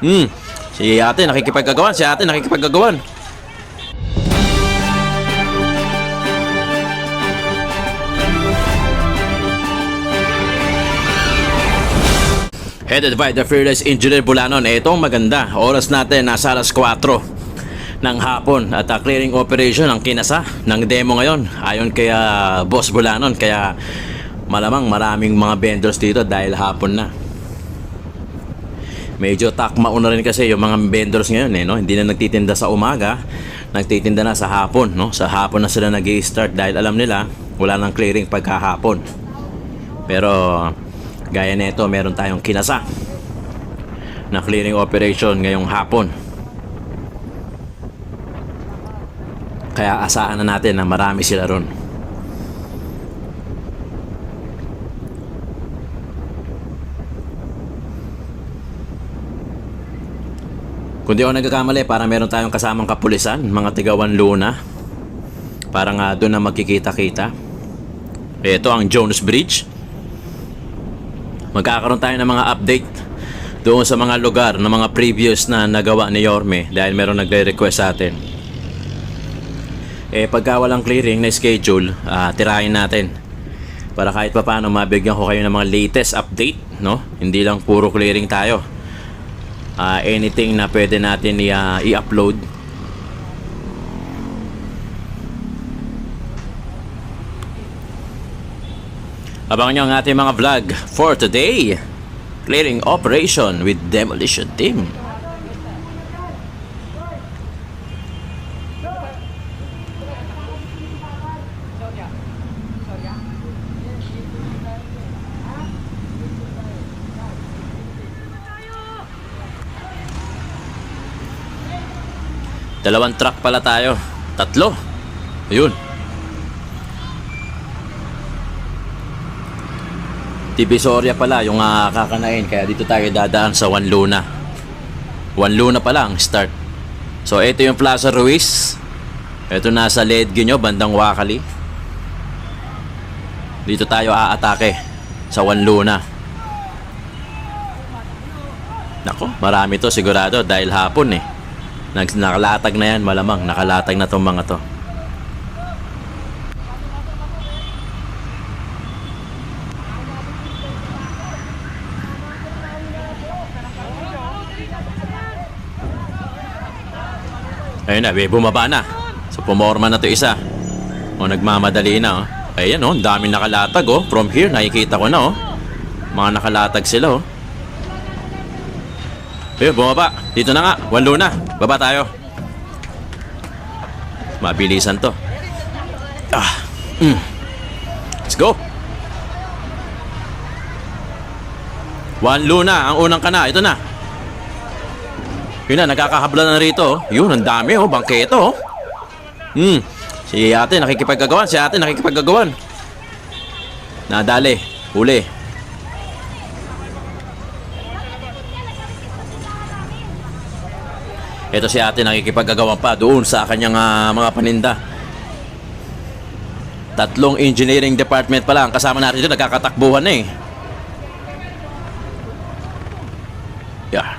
Hmm. Si ate nakikipagkagawan. Si ate nakikipagkagawan. Headed by the fearless engineer Bulanon. Ito ang maganda. Oras natin nasa alas 4 ng hapon at uh, clearing operation ang kinasa ng demo ngayon. Ayon kay ah, Boss Bulanon. Kaya malamang maraming mga vendors dito dahil hapon na. Medyo takma na rin kasi yung mga vendors ngayon eh, no? Hindi na nagtitinda sa umaga, nagtitinda na sa hapon, no? Sa hapon na sila nag start dahil alam nila wala nang clearing pagkahapon. Pero gaya nito, meron tayong kinasa na clearing operation ngayong hapon. Kaya asahan na natin na marami sila ron. Kung di ako nagkakamali, para meron tayong kasamang kapulisan, mga tigawan luna. Para nga doon na magkikita-kita. Ito ang Jones Bridge. Magkakaroon tayo ng mga update doon sa mga lugar ng mga previous na nagawa ni Yorme dahil meron nagre-request sa atin. Eh pagka walang clearing na schedule, ah, tirahin natin. Para kahit pa paano mabigyan ko kayo ng mga latest update, no? Hindi lang puro clearing tayo. Ah, anything na pwede natin ah, i-upload. Abangan nyo ang ating mga vlog for today. Clearing operation with demolition team. Dalawang truck pala tayo. Tatlo. Ayun. Divisoria pala yung uh, kakanain kaya dito tayo dadaan sa One Luna. One Luna pa lang start. So ito yung Plaza Ruiz. Ito nasa Ledge nyo, bandang Wakali. Dito tayo aatake sa One Luna. Nako, marami to sigurado dahil hapon eh. Nakalatag na yan malamang, nakalatag na tong mga to. Ayun na, bumaba na. So pumorma na to isa. O nagmamadali na oh. Ayan oh, ang daming nakalatag oh. From here nakikita ko na oh. Mga nakalatag sila oh. Ayun, bumaba. Dito na nga, walo na. Baba tayo. Mabilisan to. Ah. Mm. Let's go. One Luna, ang unang kana. Ito na. Yun na, nagkakahabla na rito. Yun, ang dami oh, bangketo oh. Hmm, si ate nakikipagkagawan, si ate nakikipagkagawan. Nadali, huli. Ito si ate nakikipagkagawan pa doon sa kanyang ah, mga paninda. Tatlong engineering department pa lang kasama natin dito, nagkakatakbuhan na eh. Yeah.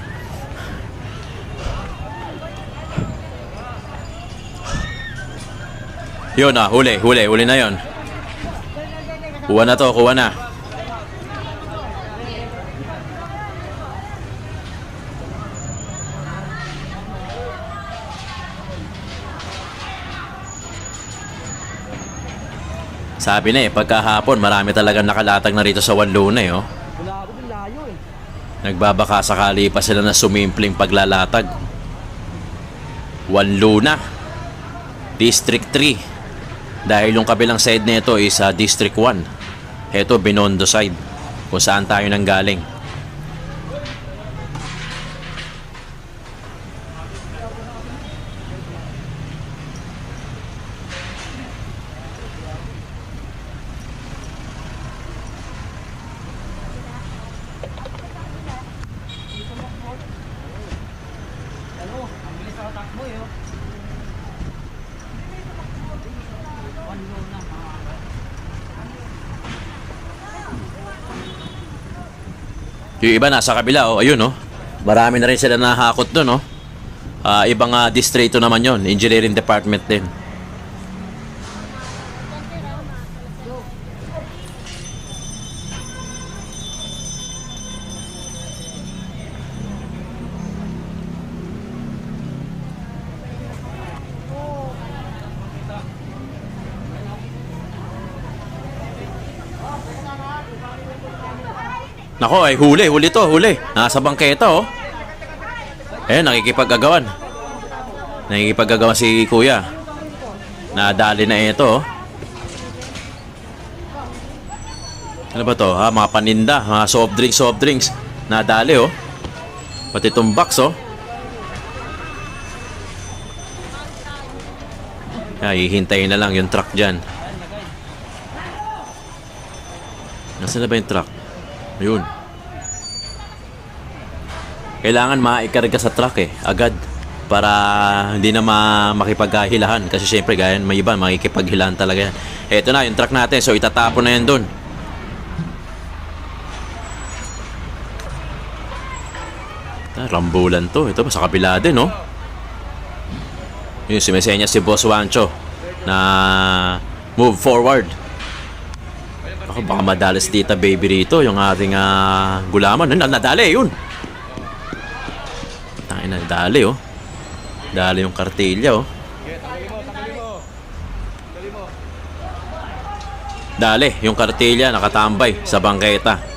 Yun na, huli, huli, huli na yon. Kuha na to, kuha na. Sabi na eh, pagkahapon marami talagang nakalatag na rito sa Wanluna eh, oh. Eh. Nagbabaka sakali pa sila na sumimpling paglalatag. One Luna. District 3. Dahil yung kabilang side nito is sa District 1. Ito, Binondo side. Kung saan tayo nang oh. Na. mga- Yung iba nasa kabila, oh. Ayun, oh. Marami na rin sila nahakot doon, no? Ah, ibang uh, distrito naman yon, engineering department din. Nako, ay huli, huli to, huli. Nasa bangketa, oh. Eh, nakikipag-agawan. Nakikipag-agawan si kuya. Nadali na ito, oh. Ano ba to? Ha? Mga paninda, mga soft drinks, soft drinks. Nadali, oh. Pati itong box, oh. Kaya hihintayin na lang yung truck dyan. Nasaan na ba yung truck? Ayun. Kailangan maikarga sa truck eh, agad. Para hindi na ma makipaghilahan. Kasi syempre, gaya may iba, makikipaghilahan talaga yan. Eto na, yung truck natin. So, itatapon na yan dun. Ah, Rambulan to. Ito, sa kabila din, no? Yung sumisenya si Boss Wancho na move forward. Ako baka madalas tita baby rito yung ating ah, gulaman. Ano, nadali yun. Tayo na, nadali oh. Dali yung kartilya oh. Dali, yung kartilya nakatambay sa bangketa.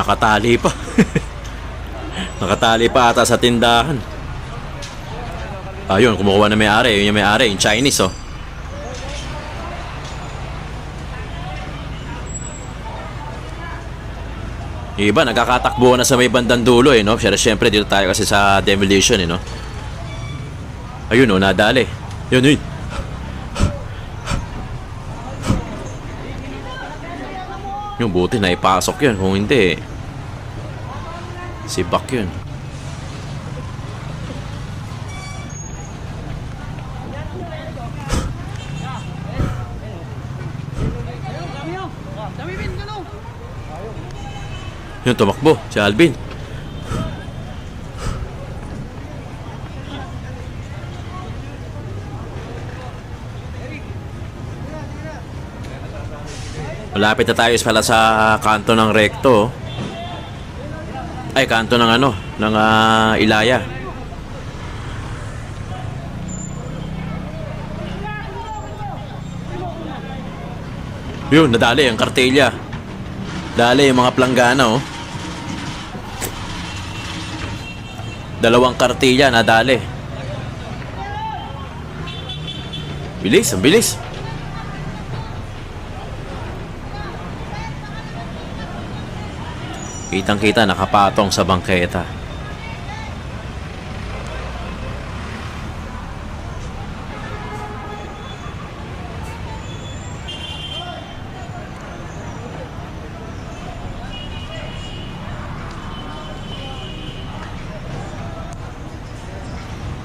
Nakatali pa. Nakatali pa ata sa tindahan. Ayun, kumukuha na may-ari. Yun yung may-ari, yung Chinese, oh. Iba, nagkakatakbo na sa may bandang dulo, eh, no? Pero syempre, dito tayo kasi sa demolition, eh, no? Ayun, oh, nadali. Yun, yun. Yung buti na ipasok yun. Kung hindi, si Bak yun. Yun. Tumakbo, si Alvin. Malapit na tayo pala sa kanto ng rekto. Ay, kanto ng ano, ng ah, Ilaya. Yun, nadali ang kartelya. Dali yung mga planggana, oh. Dalawang kartilya nadali. Bilis, ang bilis. Kitang-kita nakapatong sa bangketa.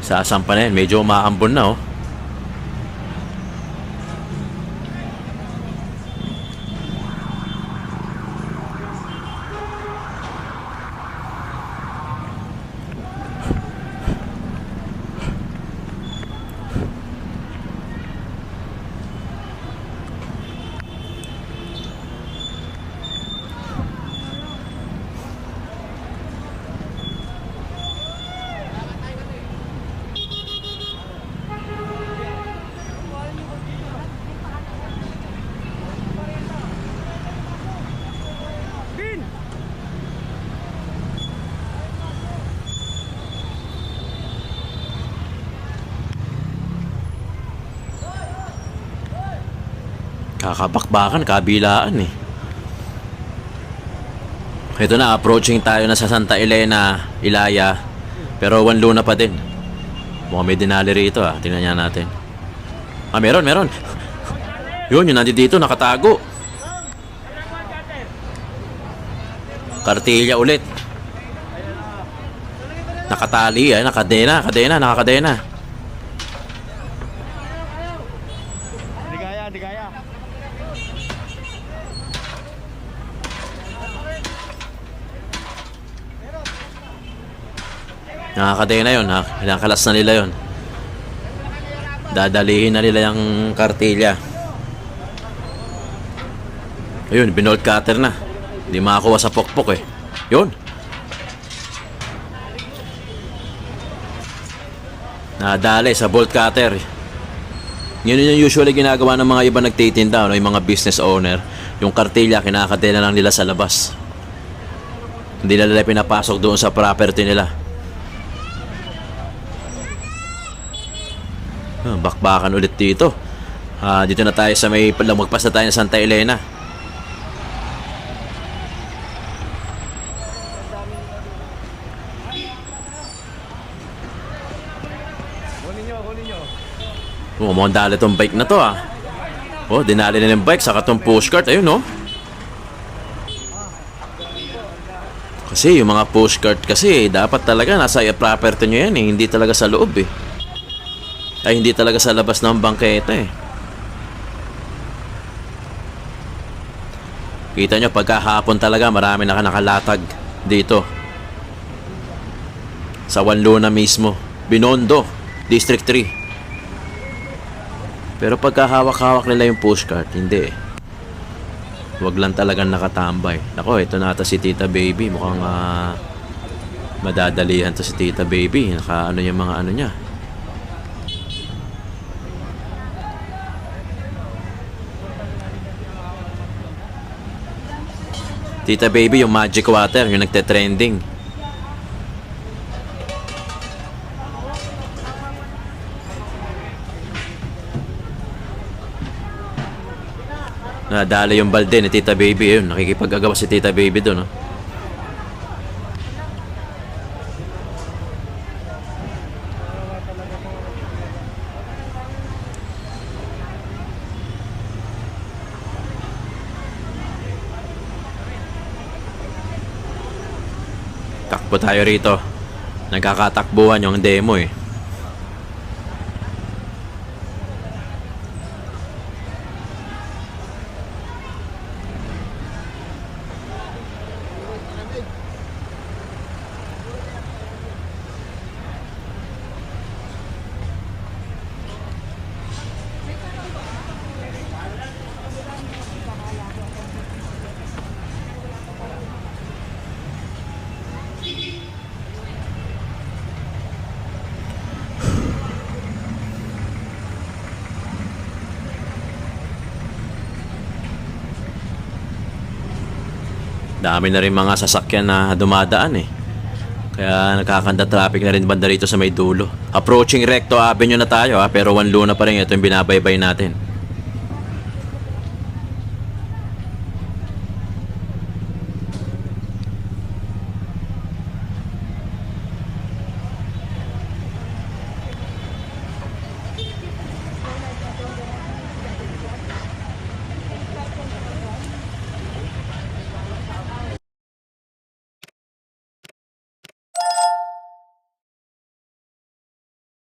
Sasampa na yan. Medyo umaambon na oh. Kakabakbakan, kabilaan eh. Ito na, approaching tayo na sa Santa Elena, Ilaya. Pero one luna pa din. Mukhang may dinali rito ah. Tingnan niya natin. Ah, meron, meron. Yun, yun nandito dito, nakatago. Kartilya ulit. Nakatali ay nakadena, kadena, nakakadena. Di kaya, di kaya. Nakakadena yun ha. Kinakalas na nila yun. Dadalihin na nila yung kartilya. Ayun, binolt cutter na. Hindi makakuha sa pokpok eh. Yun. Nadali sa bolt cutter. Yun yung usually ginagawa ng mga iba nagtitinda, no? yung mga business owner. Yung kartilya, kinakatena lang nila sa labas. Hindi na nila pinapasok doon sa property nila. Ah, bakbakan ulit dito. Ah, dito na tayo sa may lamagpas na tayo ng Santa Elena. Oh, mukhang dali tong bike na to ah. Oh, dinali na yung bike saka tong pushcart. Ayun oh. Kasi yung mga pushcart kasi dapat talaga nasa property nyo yan eh. Hindi talaga sa loob eh. Ay hindi talaga sa labas ng bangketa eh. Kita nyo pagkahapon talaga marami na nakalatag dito. Sa Wanluna mismo. Binondo, District 3. Pero pagka hawak-hawak nila yung pushcart, hindi eh. Huwag lang talagang nakatambay. Nako, ito na ata si Tita Baby. Mukhang ah, madadalihan to si Tita Baby. Naka ano yung mga ano niya. Tita Baby, yung magic water, yung nagte-trending. Nadali yung balde ni Tita Baby yun. Nakikipag-agawa si Tita Baby doon. No? Takbo tayo rito. Nagkakatakbuhan yung demo eh. Dami na rin mga sasakyan na dumadaan eh. Kaya nakakanda traffic na rin banda rito sa may dulo. Approaching Recto Avenue na tayo ha, pero one luna pa rin ito yung binabaybay natin.